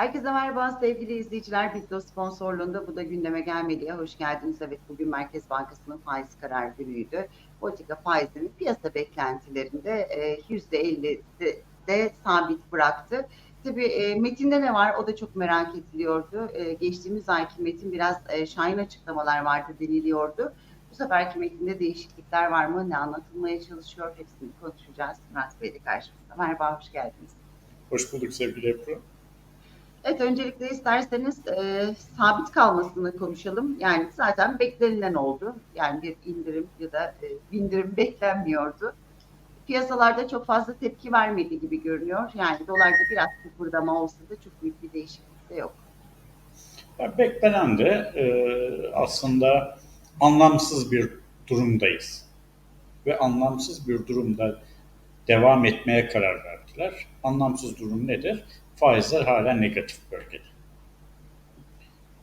Herkese merhaba sevgili izleyiciler. Bitlo sponsorluğunda bu da gündeme gelmeliye hoş geldiniz. Evet bugün Merkez Bankası'nın faiz kararı günüydü. Politika faizini piyasa beklentilerinde e, %50'de de sabit bıraktı. Tabii e, metinde ne var o da çok merak ediliyordu. E, geçtiğimiz ayki metin biraz e, şahin açıklamalar vardı deniliyordu. Bu seferki metinde değişiklikler var mı? Ne anlatılmaya çalışıyor? Hepsini konuşacağız. Murat Bey de karşımızda. Merhaba, hoş geldiniz. Hoş bulduk sevgili Ebru. Evet, öncelikle isterseniz e, sabit kalmasını konuşalım. Yani zaten beklenilen oldu. Yani bir indirim ya da e, bindirim beklenmiyordu. Piyasalarda çok fazla tepki vermedi gibi görünüyor. Yani dolarda biraz kıpırdama olsa da çok büyük bir değişiklik de yok. Beklenen de e, aslında anlamsız bir durumdayız. Ve anlamsız bir durumda devam etmeye karar verdiler. Anlamsız durum nedir? Faizler hala negatif bölgede.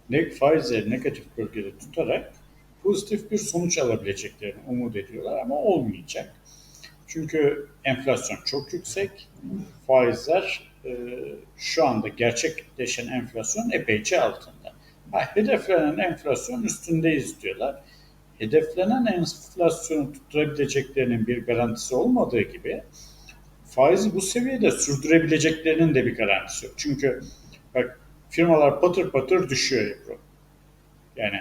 Ne, faizleri negatif bölgede tutarak pozitif bir sonuç alabileceklerini umut ediyorlar ama olmayacak. Çünkü enflasyon çok yüksek. Faizler e, şu anda gerçekleşen enflasyon epeyce altında. Ha, hedeflenen enflasyon üstündeyiz diyorlar. Hedeflenen enflasyonu tutturabileceklerinin bir garantisi olmadığı gibi faizi bu seviyede sürdürebileceklerinin de bir garantisi yok. Çünkü bak firmalar patır patır düşüyor Ebru. Yani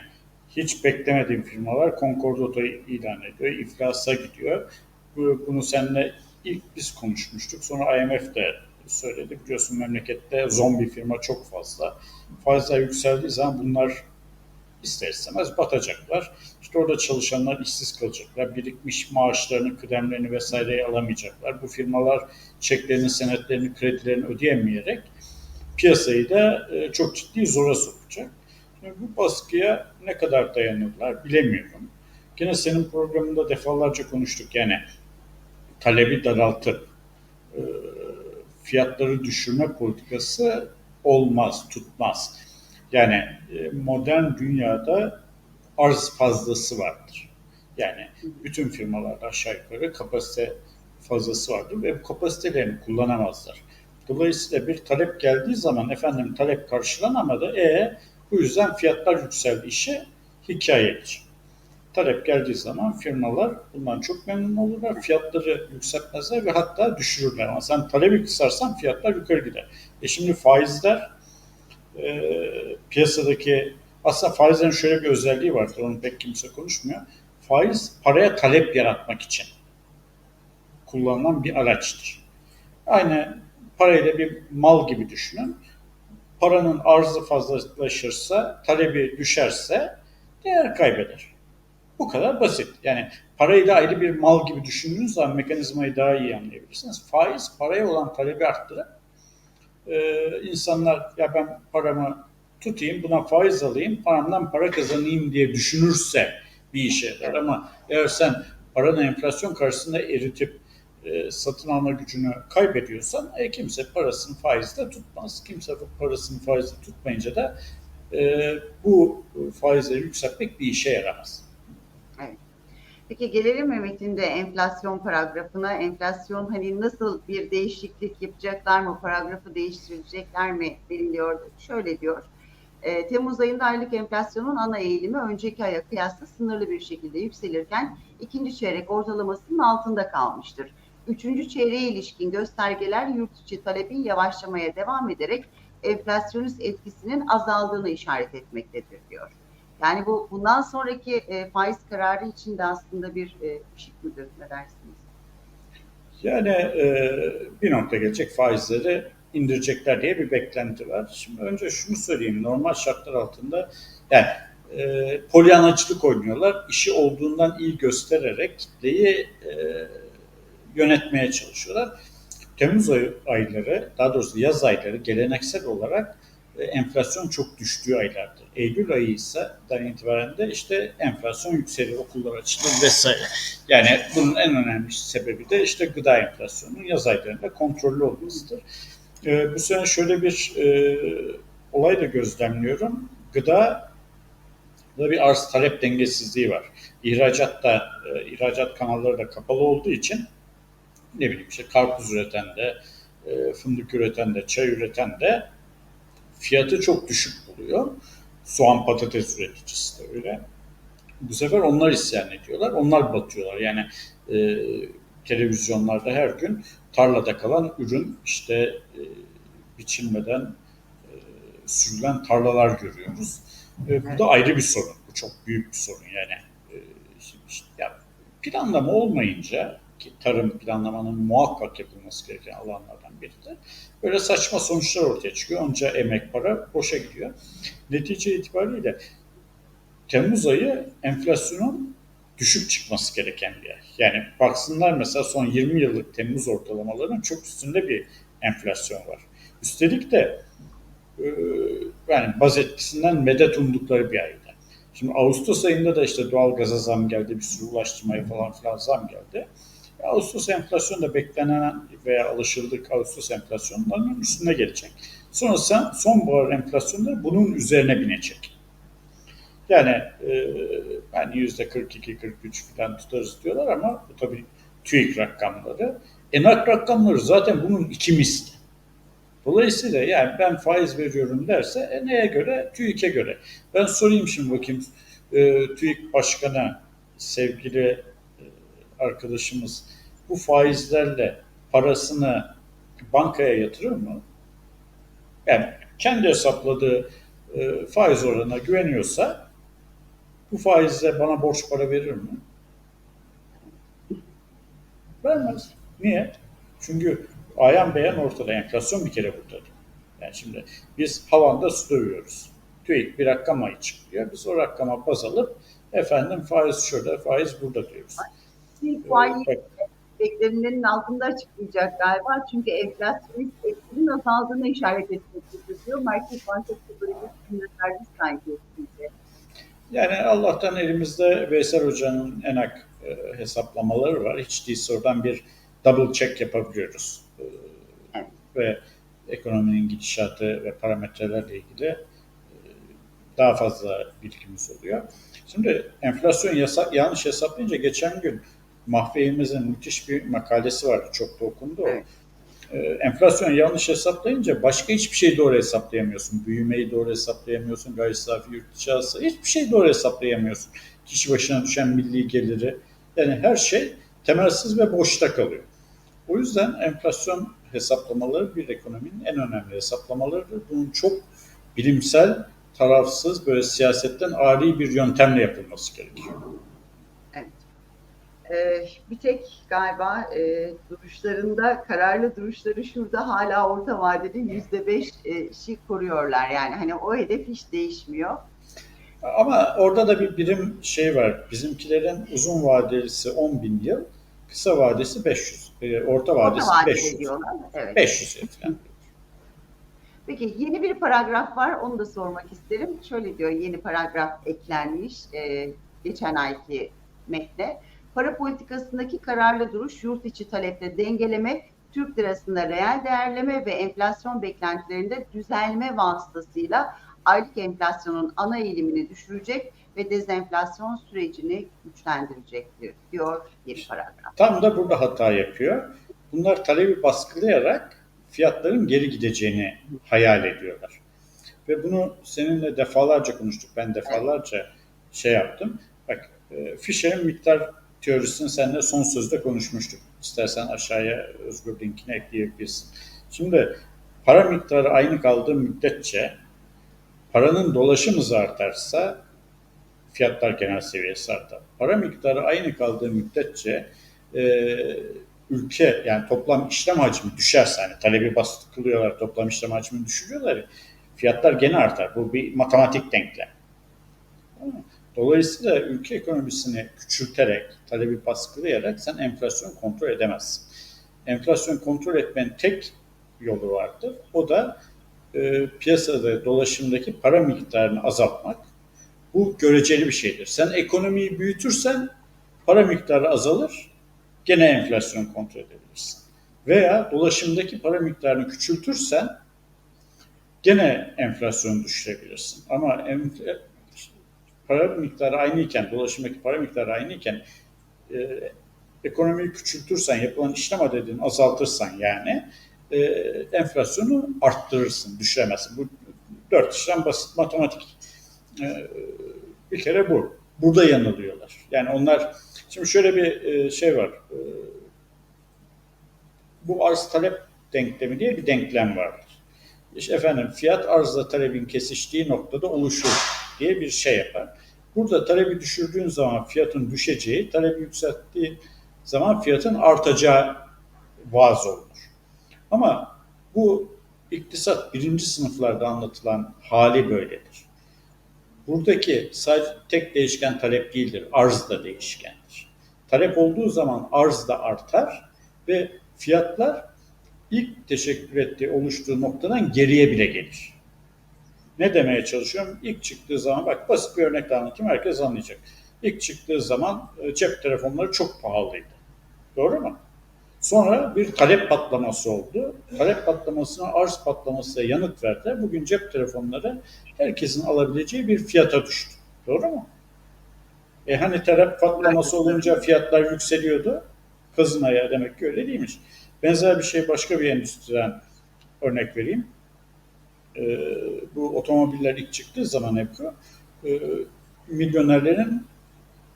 hiç beklemediğim firmalar Concordato ilan ediyor, iflasa gidiyor. Bunu seninle ilk biz konuşmuştuk. Sonra IMF de söyledi. Biliyorsun memlekette zombi firma çok fazla. Faizler yükseldiği zaman bunlar ister istemez batacaklar. Orada çalışanlar işsiz kalacaklar. Birikmiş maaşlarını, kıdemlerini vesaireyi alamayacaklar. Bu firmalar çeklerini, senetlerini, kredilerini ödeyemeyerek piyasayı da e, çok ciddi zora sokacak. Şimdi bu baskıya ne kadar dayanırlar bilemiyorum. Yine senin programında defalarca konuştuk. Yani talebi daraltıp e, fiyatları düşürme politikası olmaz, tutmaz. Yani e, modern dünyada arz fazlası vardır. Yani bütün firmalarda aşağı yukarı kapasite fazlası vardır ve bu kapasitelerini kullanamazlar. Dolayısıyla bir talep geldiği zaman efendim talep karşılanamadı. E bu yüzden fiyatlar yükseldi işi hikayedir. Talep geldiği zaman firmalar bundan çok memnun olurlar. Fiyatları yükseltmezler ve hatta düşürürler. Ama sen talebi kısarsan fiyatlar yukarı gider. E şimdi faizler e, piyasadaki aslında faizlerin şöyle bir özelliği vardır. Onu pek kimse konuşmuyor. Faiz paraya talep yaratmak için kullanılan bir araçtır. Aynı parayla bir mal gibi düşünün. Paranın arzı fazlalaşırsa, talebi düşerse değer kaybeder. Bu kadar basit. Yani parayla ayrı bir mal gibi düşündüğünüz zaman mekanizmayı daha iyi anlayabilirsiniz. Faiz paraya olan talebi arttırır. Ee, insanlar ya ben paramı tutayım, buna faiz alayım, paramdan para kazanayım diye düşünürse bir işe yarar. Ama eğer sen paranı enflasyon karşısında eritip e, satın alma gücünü kaybediyorsan e, kimse parasını faizde tutmaz. Kimse parasını faizde tutmayınca da e, bu faizleri yükseltmek bir işe yaramaz. Evet. Peki gelelim mi metinde enflasyon paragrafına? Enflasyon hani nasıl bir değişiklik yapacaklar mı? Paragrafı değiştirecekler mi deniliyor. Şöyle diyor. E, Temmuz ayında aylık enflasyonun ana eğilimi önceki aya kıyasla sınırlı bir şekilde yükselirken ikinci çeyrek ortalamasının altında kalmıştır. Üçüncü çeyreğe ilişkin göstergeler yurt içi talebin yavaşlamaya devam ederek enflasyonist etkisinin azaldığını işaret etmektedir diyor. Yani bu bundan sonraki e, faiz kararı için de aslında bir e, ışık mıdır ne dersiniz? Yani e, bir nokta gelecek faizleri indirecekler diye bir beklenti var. Şimdi önce şunu söyleyeyim. Normal şartlar altında yani e, polyanacılık oynuyorlar. İşi olduğundan iyi göstererek kitleyi e, yönetmeye çalışıyorlar. Temmuz ay, ayları, daha doğrusu yaz ayları geleneksel olarak e, enflasyon çok düştüğü aylardır. Eylül ayı ise itibaren de işte enflasyon yükselir, okullar açılır vesaire. Yani bunun en önemli sebebi de işte gıda enflasyonunun yaz aylarında kontrollü olmasıdır. E, bu sene şöyle bir e, olay da gözlemliyorum. Gıda da bir arz talep dengesizliği var. İhracat da, e, ihracat kanalları da kapalı olduğu için ne bileyim işte karpuz üreten de, e, fındık üreten de, çay üreten de fiyatı çok düşük buluyor. Soğan patates üreticisi de öyle. Bu sefer onlar isyan ediyorlar. Onlar batıyorlar. Yani e, televizyonlarda her gün tarlada kalan ürün işte e, biçilmeden e, sürülen tarlalar görüyoruz. E, bu da ayrı bir sorun. Bu çok büyük bir sorun yani. E, işte- işte- ya planlama olmayınca ki tarım planlamanın muhakkak yapılması gereken alanlardan biri de böyle saçma sonuçlar ortaya çıkıyor. Onca emek para boşa gidiyor. Netice itibariyle Temmuz ayı enflasyonun düşük çıkması gereken bir ay. Yani baksınlar mesela son 20 yıllık Temmuz ortalamalarının çok üstünde bir enflasyon var. Üstelik de e, yani baz etkisinden medet umdukları bir ayda. Şimdi Ağustos ayında da işte doğalgaza zam geldi, bir sürü ulaştırmaya falan filan zam geldi. E, Ağustos enflasyonu da beklenen veya alışıldık Ağustos enflasyonlarının üstüne gelecek. Sonra sen sonbahar enflasyonu da bunun üzerine binecek. Yani e, hani yüzde 42-43 falan tutarız diyorlar ama bu tabii TÜİK rakamları. Enak rakamları zaten bunun iki misli. Dolayısıyla yani ben faiz veriyorum derse e, neye göre? TÜİK'e göre. Ben sorayım şimdi bakayım e, TÜİK Başkanı sevgili e, arkadaşımız bu faizlerle parasını bankaya yatırır mı? Yani kendi hesapladığı e, faiz oranına güveniyorsa bu faizle bana borç para verir mi? Vermez. Niye? Çünkü ayan beyan ortada. Enflasyon bir kere burada. Yani şimdi biz havanda su dövüyoruz. TÜİK bir rakam açıklıyor. Biz o rakama baz alıp efendim faiz şurada, faiz burada diyoruz. İlk Ee, faiz bak, beklenilenin altında açıklayacak galiba. Çünkü enflasyonist etkinin azaldığını işaret etmek istiyor. Merkez Bankası böyle bir sanki size. Yani Allah'tan elimizde Veysel Hoca'nın enak e, hesaplamaları var. Hiç değilse oradan bir double check yapabiliyoruz. E, Evet. Ve ekonominin gidişatı ve parametrelerle ilgili e, daha fazla bilgimiz oluyor. Şimdi enflasyon yasa, yanlış hesaplayınca geçen gün Mahfeyimizin müthiş bir makalesi vardı. Çok da okundu o. Evet. Ee, enflasyon yanlış hesaplayınca başka hiçbir şeyi doğru hesaplayamıyorsun. Büyümeyi doğru hesaplayamıyorsun. Gayri safi yurt içi hiçbir şeyi doğru hesaplayamıyorsun. Kişi başına düşen milli geliri. Yani her şey temelsiz ve boşta kalıyor. O yüzden enflasyon hesaplamaları bir ekonominin en önemli hesaplamalarıdır. Bunun çok bilimsel, tarafsız, böyle siyasetten ari bir yöntemle yapılması gerekiyor. Ee, bir tek galiba e, duruşlarında, kararlı duruşları şurada hala orta vadede yüzde beş e, şi koruyorlar. Yani hani o hedef hiç değişmiyor. Ama orada da bir birim şey var. Bizimkilerin uzun vadelisi 10 bin yıl, kısa vadesi 500. e, Orta Orta vadesi vadede 500. diyorlar. Evet. 500 falan. Peki yeni bir paragraf var. Onu da sormak isterim. Şöyle diyor yeni paragraf eklenmiş e, geçen ayki metne. Para politikasındaki kararlı duruş yurt içi talepte dengeleme, Türk lirasında reel değerleme ve enflasyon beklentilerinde düzelme vasıtasıyla aylık enflasyonun ana eğilimini düşürecek ve dezenflasyon sürecini güçlendirecektir diyor yeni paragraf. Tam da burada hata yapıyor. Bunlar talebi baskılayarak fiyatların geri gideceğini hayal ediyorlar. Ve bunu seninle defalarca konuştuk. Ben defalarca şey yaptım. Bak e, Fisher'in miktar teorisini seninle son sözde konuşmuştuk. İstersen aşağıya Özgür linkini ekleyebilirsin. Şimdi para miktarı aynı kaldığı müddetçe paranın dolaşım hızı artarsa fiyatlar genel seviyesi artar. Para miktarı aynı kaldığı müddetçe e, ülke yani toplam işlem hacmi düşerse hani talebi baskılıyorlar toplam işlem hacmini düşürüyorlar ya, fiyatlar gene artar. Bu bir matematik denklem. Tamam? Dolayısıyla ülke ekonomisini küçülterek, talebi baskılayarak sen enflasyon kontrol edemezsin. Enflasyon kontrol etmenin tek yolu vardır. O da e, piyasada dolaşımdaki para miktarını azaltmak. Bu göreceli bir şeydir. Sen ekonomiyi büyütürsen para miktarı azalır, gene enflasyon kontrol edebilirsin. Veya dolaşımdaki para miktarını küçültürsen gene enflasyonu düşürebilirsin. Ama enf- para miktarı aynıyken, dolaşımdaki para miktarı aynıyken e, ekonomiyi küçültürsen, yapılan işlem adedini azaltırsan yani e, enflasyonu arttırırsın, düşüremezsin. Bu Dört işlem basit matematik. Ee, bir kere bu. Burada yanılıyorlar. Yani onlar, şimdi şöyle bir e, şey var. Ee, bu arz talep denklemi diye bir denklem vardır. İşte efendim fiyat arzla talebin kesiştiği noktada oluşur diye bir şey yapar. Burada talebi düşürdüğün zaman fiyatın düşeceği, talebi yükselttiği zaman fiyatın artacağı vaaz olunur. Ama bu iktisat birinci sınıflarda anlatılan hali böyledir. Buradaki sadece tek değişken talep değildir, arz da değişkendir. Talep olduğu zaman arz da artar ve fiyatlar ilk teşekkür ettiği, oluştuğu noktadan geriye bile gelir. Ne demeye çalışıyorum? İlk çıktığı zaman, bak basit bir örnekle anlatayım, herkes anlayacak. İlk çıktığı zaman e, cep telefonları çok pahalıydı. Doğru mu? Sonra bir talep patlaması oldu. Talep patlamasına arz patlamasıyla yanıt verdiler. Bugün cep telefonları herkesin alabileceği bir fiyata düştü. Doğru mu? E hani talep patlaması olunca fiyatlar yükseliyordu. Kızın ayağı demek ki öyle değilmiş. Benzer bir şey başka bir endüstriden örnek vereyim. Ee, bu otomobiller ilk çıktığı zaman Ebru, e, milyonerlerin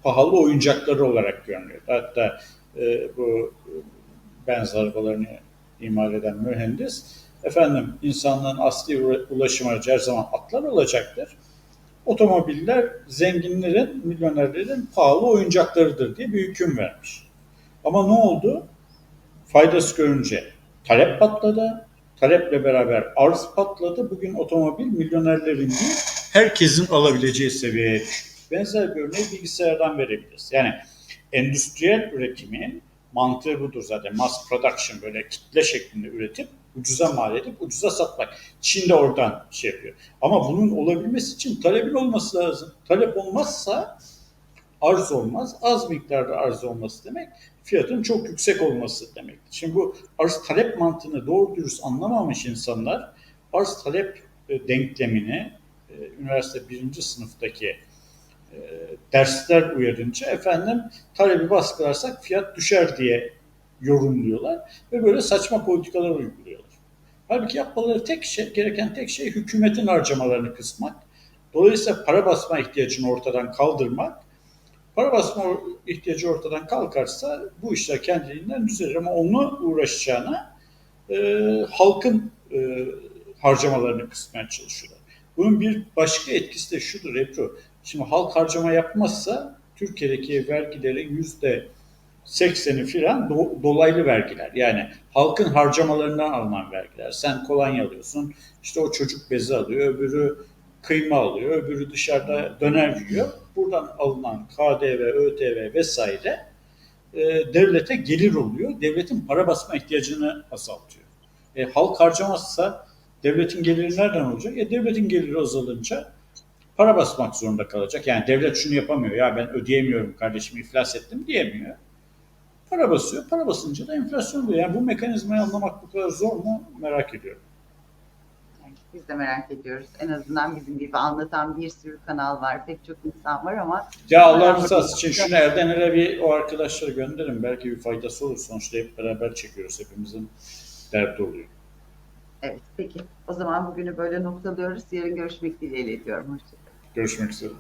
pahalı oyuncakları olarak görünüyordu. Hatta e, bu benz arabalarını imal eden mühendis, efendim insanlığın asli ulaşım aracı her zaman atlar olacaktır. Otomobiller zenginlerin, milyonerlerin pahalı oyuncaklarıdır diye bir hüküm vermiş. Ama ne oldu? Faydası görünce talep patladı. Taleple beraber arz patladı. Bugün otomobil milyonerlerin değil, herkesin alabileceği seviyeye düştü. Benzer bir örneği bilgisayardan verebiliriz. Yani endüstriyel üretimin mantığı budur zaten. Mass production böyle kitle şeklinde üretip ucuza mal edip ucuza satmak. Çin de oradan şey yapıyor. Ama bunun olabilmesi için talebin olması lazım. Talep olmazsa arz olmaz. Az miktarda arz olması demek fiyatın çok yüksek olması demek. Şimdi bu arz talep mantığını doğru dürüst anlamamış insanlar arz talep e, denklemini e, üniversite birinci sınıftaki e, dersler uyarınca efendim talebi baskılarsak fiyat düşer diye yorumluyorlar ve böyle saçma politikalar uyguluyorlar. Halbuki yapmaları tek şey, gereken tek şey hükümetin harcamalarını kısmak. Dolayısıyla para basma ihtiyacını ortadan kaldırmak. Para basma ihtiyacı ortadan kalkarsa bu işler kendiliğinden düzelir ama onunla uğraşacağına e, halkın e, harcamalarını kısmaya çalışıyorlar. Bunun bir başka etkisi de şudur Ebru. Şimdi halk harcama yapmazsa Türkiye'deki vergilerin yüzde sekseni filan do, dolaylı vergiler. Yani halkın harcamalarından alınan vergiler. Sen kolonya alıyorsun, işte o çocuk bezi alıyor, öbürü kıyma alıyor, öbürü dışarıda döner yiyor. Buradan alınan KDV, ÖTV vesaire e, devlete gelir oluyor. Devletin para basma ihtiyacını azaltıyor. E, halk harcamazsa devletin geliri nereden olacak? E, devletin geliri azalınca para basmak zorunda kalacak. Yani devlet şunu yapamıyor. Ya ben ödeyemiyorum kardeşim iflas ettim diyemiyor. Para basıyor. Para basınca da enflasyon oluyor. Yani bu mekanizmayı anlamak bu kadar zor mu merak ediyorum. Biz de merak ediyoruz. En azından bizim gibi anlatan bir sürü kanal var. Pek çok insan var ama Ya Allah rızası için şunu elden ele bir o arkadaşlara gönderin. Belki bir faydası olur. Sonuçta hep beraber çekiyoruz. Hepimizin derdi oluyor. evet peki. O zaman bugünü böyle noktalıyoruz. Yarın görüşmek dileğiyle diyorum. Hoşçakalın. Görüşmek üzere.